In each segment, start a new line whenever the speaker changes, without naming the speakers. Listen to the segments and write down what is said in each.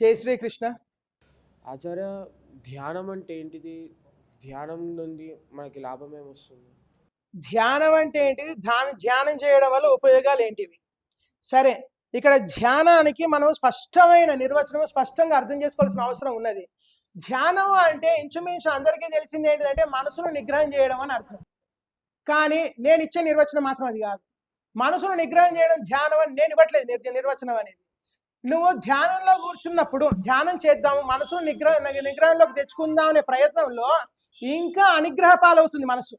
జై శ్రీకృష్ణ.
ఆచార్య ధ్యానం అంటే ఏంటిది? ధ్యానం నుండి మనకి లాభం ఏమొస్తుంది
ధ్యానం అంటే ఏంటిది? ధ్యానం ధ్యానం చేయడం వల్ల ఉపయోగాలు ఏంటివి? సరే ఇక్కడ ధ్యానానికి మనం స్పష్టమైన నిర్వచనం స్పష్టంగా అర్థం చేసుకోవాల్సిన అవసరం ఉన్నది. ధ్యానం అంటే ఇంచుమించు అందరికీ తెలిసింది ఏంటిదంటే మనసును నిగ్రహం చేయడం అని అర్థం. కానీ నేను ఇచ్చే నిర్వచనం మాత్రం అది కాదు. మనసును నిగ్రహం చేయడం ధ్యానం అని నేను ఇవ్వట్లేదు నిర్- నిర్వచనం అనేది. నువ్వు ధ్యానంలో కూర్చున్నప్పుడు ధ్యానం చేద్దాము మనసును నిగ్రహ నిగ్రహంలోకి తెచ్చుకుందాం అనే ప్రయత్నంలో ఇంకా అనిగ్రహ పాలవుతుంది మనసు.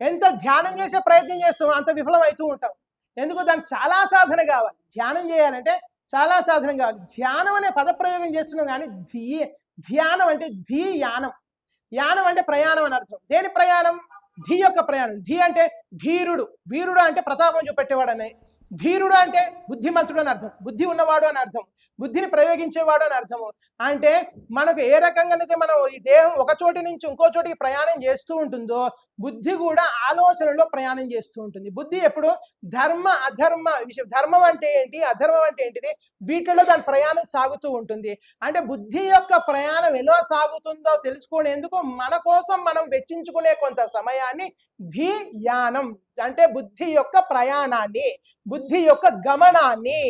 ఎంత ధ్యానం చేసే ప్రయత్నం చేస్తావు అంత విఫలం అవుతూ ఉంటాం ఎందుకు దానికి చాలా సాధన కావాలి. ధ్యానం చేయాలంటే చాలా సాధన కావాలి. ధ్యానం అనే పదప్రయోగం చేస్తున్నాం కానీ ధీ ధ్యానం అంటే ధీ యానం యానం అంటే ప్రయాణం అని అర్థం. దేని ప్రయాణం? ధీ యొక్క ప్రయాణం. ధీ అంటే ధీరుడు. వీరుడు అంటే ప్రతాపం చూపెట్టేవాడు అనే ధీరుడు అంటే బుద్ధిమంతుడు అని అర్థం. బుద్ధి ఉన్నవాడు అని అర్థం. బుద్ధిని ప్రయోగించేవాడు అని అర్థము. అంటే మనకు ఏ రకంగానైతే మనం ఈ దేహం ఒక చోటి నుంచి ఇంకో చోటికి ప్రయాణం చేస్తూ ఉంటుందో బుద్ధి కూడా ఆలోచనలో ప్రయాణం చేస్తూ ఉంటుంది. బుద్ధి ఎప్పుడు? ధర్మ అధర్మ విషయం. ధర్మం అంటే ఏంటి? అధర్మం అంటే ఏంటిది? వీటిలో దాని ప్రయాణం సాగుతూ ఉంటుంది. అంటే బుద్ధి యొక్క ప్రయాణం ఎలా సాగుతుందో తెలుసుకునేందుకు మన కోసం మనం వెచ్చించుకునే కొంత సమయాన్ని ధియానం. అంటే బుద్ధి యొక్క ప్రయాణాన్ని. బుద్ధి యొక్క గమనాన్ని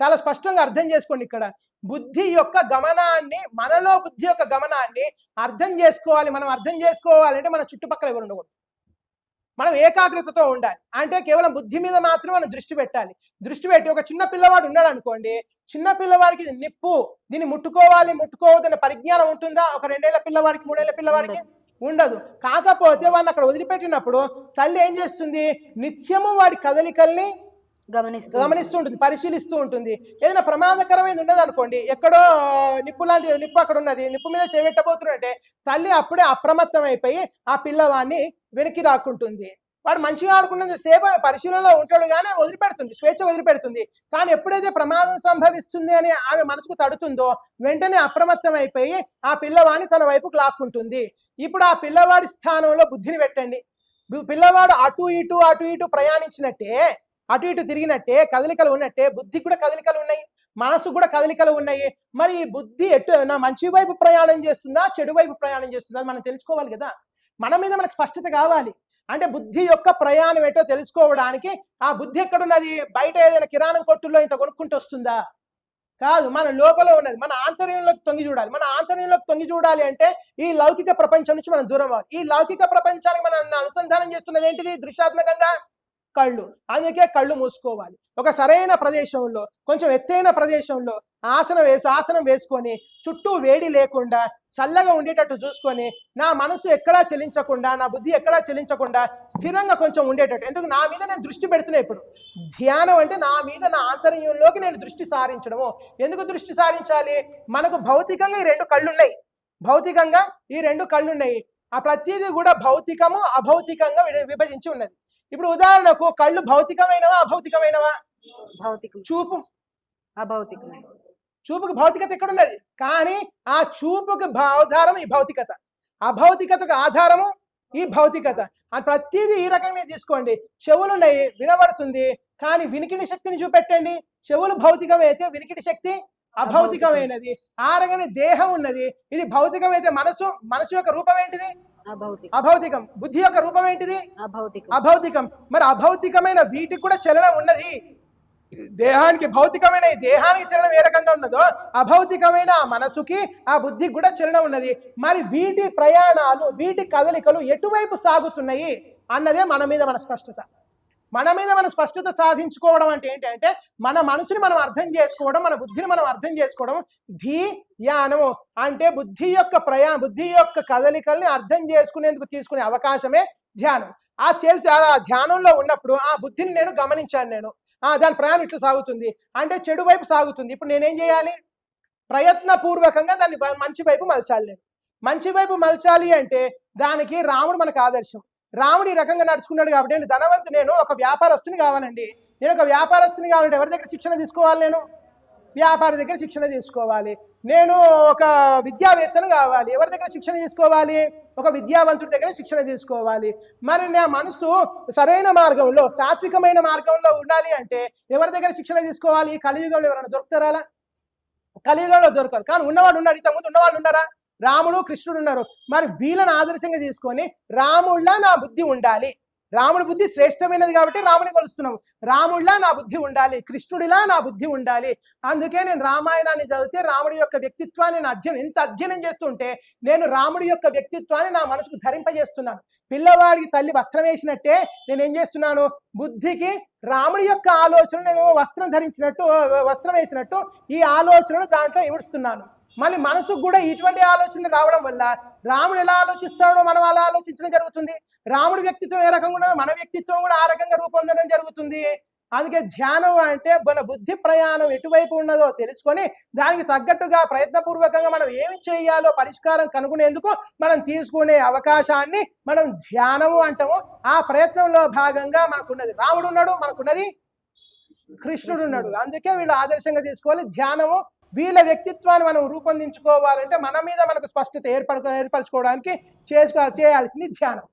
చాలా స్పష్టంగా అర్థం చేసుకోండి ఇక్కడ. బుద్ధి యొక్క గమనాన్ని మనలో బుద్ధి యొక్క గమనాన్ని అర్థం చేసుకోవాలి మనం అర్థం చేసుకోవాలంటే మన చుట్టుపక్కల ఎవరు ఉండకూడదు. మనం ఏకాగ్రతతో ఉండాలి. అంటే కేవలం బుద్ధి మీద మాత్రం మనం దృష్టి పెట్టాలి. దృష్టి పెట్టి ఒక చిన్న పిల్లవాడు ఉన్నాడు అనుకోండి చిన్న పిల్లవాడికి ఇది నిప్పు దీన్ని ముట్టుకోవాలి ముట్టుకోవద్దనే పరిజ్ఞానం ఉంటుందా? ఒక రెండేళ్ళ పిల్లవాడికి మూడేళ్ళ పిల్లవాడికి? ఉండదు. కాకపోతే వాడిని అక్కడ వదిలిపెట్టినప్పుడు తల్లి ఏం చేస్తుంది? నిత్యము వాడి కదలికల్ని
గమనిస్తూ
గమనిస్తూ ఉంటుంది. పరిశీలిస్తూ ఉంటుంది. ఏదైనా ప్రమాదకరమైనది ఉండదు అనుకోండి ఎక్కడో నిప్పు లాంటి నిప్పు అక్కడ ఉన్నది నిప్పు మీద చేపెట్టబోతున్నట్టే తల్లి అప్పుడే అప్రమత్తం అయిపోయి ఆ పిల్లవాడిని వెనక్కి రాకుంటుంది. వాడు మంచిగా ఆడుకున్నంత సేపు పరిశీలనలో ఉంటాడు కానీ వదిలిపెడుతుంది స్వేచ్ఛ వదిలిపెడుతుంది. కానీ ఎప్పుడైతే ప్రమాదం సంభవిస్తుంది అని ఆమె మనసుకు తడుతుందో వెంటనే అప్రమత్తం అయిపోయి ఆ పిల్లవాడిని తన వైపుకు లాక్కుంటుంది. ఇప్పుడు ఆ పిల్లవాడి స్థానంలో బుద్ధిని పెట్టండి. పిల్లవాడు అటు ఇటు అటు ఇటు ప్రయాణించినట్టే అటు ఇటు తిరిగినట్టే కదలికలు ఉన్నట్టే బుద్ధి కూడా కదలికలు ఉన్నాయి మనసు కూడా కదలికలు ఉన్నాయి. మరి ఈ బుద్ధి ఎటు నా మంచి వైపు ప్రయాణం చేస్తుందా చెడు వైపు ప్రయాణం చేస్తుందా మనం తెలుసుకోవాలి కదా. మన మీద మనకు స్పష్టత కావాలి. అంటే బుద్ధి యొక్క ప్రయాణం ఏంటో తెలుసుకోవడానికి ఆ బుద్ధి ఎక్కడున్నది? బయట ఏదైనా కిరాణం కొట్టుల్లో ఇంత కొనుక్కుంటూ వస్తుందా? కాదు మన లోపల ఉన్నది. మన ఆంతర్యంలోకి తొంగి చూడాలి. మన ఆంతర్యంలోకి తొంగి చూడాలి అంటే ఈ లౌకిక ప్రపంచం నుంచి మనం దూరం అవ్వాలి. ఈ లౌకిక ప్రపంచానికి మనం అనుసంధానం చేస్తున్నది ఏంటిది? దృశ్యాత్మకంగా కళ్ళు. అందుకే కళ్ళు మూసుకోవాలి. ఒక సరైన ప్రదేశంలో కొంచెం ఎత్తైన ప్రదేశంలో ఆసనం వేసి ఆసనం వేసుకొని చుట్టూ వేడి లేకుండా చల్లగా ఉండేటట్టు చూసుకొని నా మనసు ఎక్కడా చెలించకుండా నా బుద్ధి ఎక్కడా చెలించకుండా స్థిరంగా కొంచెం ఉండేటట్టు. ఎందుకు? నా మీద నేను దృష్టి పెడుతున్నా ఇప్పుడు. ధ్యానం అంటే నా మీద నా ఆంతర్యంలోకి నేను దృష్టి సారించడము. ఎందుకు దృష్టి సారించాలి? మనకు భౌతికంగా ఈ రెండు కళ్ళు ఉన్నాయి భౌతికంగా ఈ రెండు కళ్ళు ఉన్నాయి ఆ ప్రతిదీ కూడా భౌతికము అభౌతికంగా విభజించి ఉన్నది. ఇప్పుడు ఉదాహరణకు కళ్ళు భౌతికమైనవా అభౌతికమైనవా?
భౌతికం.
చూపు.
అభౌతికమైన
చూపుకి భౌతికత ఎక్కడున్నది? కానీ ఆ చూపుకి ఆధారం ఈ భౌతికత. అభౌతికతకు ఆధారము ఈ భౌతికత. ఆ ప్రతిదీ ఈ రకంగా తీసుకోండి. చెవులు ఉన్నాయి వినబడుతుంది కానీ వినికిడి శక్తిని చూపెట్టండి. చెవులు భౌతికమైతే వినికిడి శక్తి అభౌతికమైనది ఆ రకంగా దేహం ఉన్నది. ఇది భౌతికమైతే మనసు మనసు యొక్క రూపం ఏంటిది?
అభౌతికం.
బుద్ధి యొక్క రూపం ఏంటిది?
అభౌతికం.
మరి అభౌతికమైన వీటికి కూడా చలనం ఉన్నది. దేహానికి భౌతికమైన దేహానికి చలనం ఏ రకంగా ఉన్నదో అభౌతికమైన ఆ మనసుకి ఆ బుద్ధికి కూడా చలనం ఉన్నది. మరి వీటి ప్రయాణాలు వీటి కదలికలు ఎటువైపు సాగుతున్నాయి అన్నదే మన మీద మన స్పష్టత. మన మీద మన స్పష్టత సాధించుకోవడం అంటే ఏంటంటే మన మనసుని మనం అర్థం చేసుకోవడం మన బుద్ధిని మనం అర్థం చేసుకోవడం ధీ యానము అంటే బుద్ధి యొక్క ప్రయా బుద్ధి యొక్క కదలికల్ని అర్థం చేసుకునేందుకు తీసుకునే అవకాశమే ధ్యానం. ఆ చేసి ఆ ధ్యానంలో ఉన్నప్పుడు ఆ బుద్ధిని నేను గమనించాను నేను. ఆ దాని ప్రయాణం ఇట్లా సాగుతుంది. అంటే చెడు వైపు సాగుతుంది. ఇప్పుడు నేనేం చేయాలి? ప్రయత్నపూర్వకంగా దాన్ని మంచి వైపు మలచాలి నేను. మంచి వైపు మలచాలి అంటే దానికి రాముడు మనకు ఆదర్శం. రాముడు ఈ రకంగా నడుచుకున్నాడు కాబట్టి నేను ధనవంతు నేను ఒక వ్యాపారస్తుని కావాలండి. నేను ఒక వ్యాపారస్తుని కావాలంటే ఎవరి దగ్గర శిక్షణ తీసుకోవాలి నేను? వ్యాపారి దగ్గర శిక్షణ తీసుకోవాలి. నేను ఒక విద్యావేత్తను కావాలి. ఎవరి దగ్గర శిక్షణ తీసుకోవాలి? ఒక విద్యావంతుడి దగ్గర శిక్షణ తీసుకోవాలి. మరి నా మనసు సరైన మార్గంలో సాత్వికమైన మార్గంలో ఉండాలి అంటే ఎవరి దగ్గర శిక్షణ తీసుకోవాలి? ఈ కలియుగంలో ఎవరైనా దొరుకుతారా కలియుగంలో దొరకరు. కానీ ఉన్నవాడు ఉన్నాడు ఇంతకుముందు ఉన్నవాళ్ళు ఉన్నారా? రాముడు కృష్ణుడు ఉన్నారు. మరి వీళ్ళని ఆదర్శంగా తీసుకొని రాముళ్ళ నా బుద్ధి ఉండాలి. రాముడి బుద్ధి శ్రేష్టమైనది కాబట్టి రాముని కొలుస్తున్నాం రాముడిలా నా బుద్ధి ఉండాలి. కృష్ణుడిలా నా బుద్ధి ఉండాలి. అందుకే నేను రామాయణాన్ని చదివితే రాముడి యొక్క వ్యక్తిత్వాన్ని నేను అధ్యయనం ఎంత అధ్యయనం చేస్తుంటే నేను రాముడి యొక్క వ్యక్తిత్వాన్ని నా మనసుకు ధరింపజేస్తున్నాను. పిల్లవాడికి తల్లి వస్త్రం వేసినట్టే నేను ఏం చేస్తున్నాను? బుద్ధికి రాముడి యొక్క ఆలోచన నేను వస్త్రం ధరించినట్టు వస్త్రం వేసినట్టు ఈ ఆలోచనను దాంట్లో ఇవిడుస్తున్నాను మళ్ళీ మనసుకు కూడా ఇటువంటి ఆలోచనలు రావడం వల్ల రాముడు ఎలా ఆలోచిస్తాడో మనం అలా ఆలోచించడం జరుగుతుంది. రాముడి వ్యక్తిత్వం ఏ రకంగా ఉన్నదో మన వ్యక్తిత్వం కూడా ఆ రకంగా రూపొందడం జరుగుతుంది. అందుకే ధ్యానం అంటే మన బుద్ధి ప్రయాణం ఎటువైపు ఉన్నదో తెలుసుకొని దానికి తగ్గట్టుగా ప్రయత్నపూర్వకంగా మనం ఏమి చేయాలో పరిష్కారం కనుగొనేందుకు మనం తీసుకునే అవకాశాన్ని మనం ధ్యానము అంటాము. ఆ ప్రయత్నంలో భాగంగా మనకున్నది రాముడు ఉన్నాడు మనకున్నది కృష్ణుడు. ఉన్నాడు అందుకే వీళ్ళు ఆదర్శంగా తీసుకోవాలి. ధ్యానము వీళ్ళ వ్యక్తిత్వాన్ని మనం రూపొందించుకోవాలంటే మన మీద మనకు స్పష్టత ఏర్పడు ఏర్పరచుకోవడానికి చేసుకో చేయాల్సింది ధ్యానం.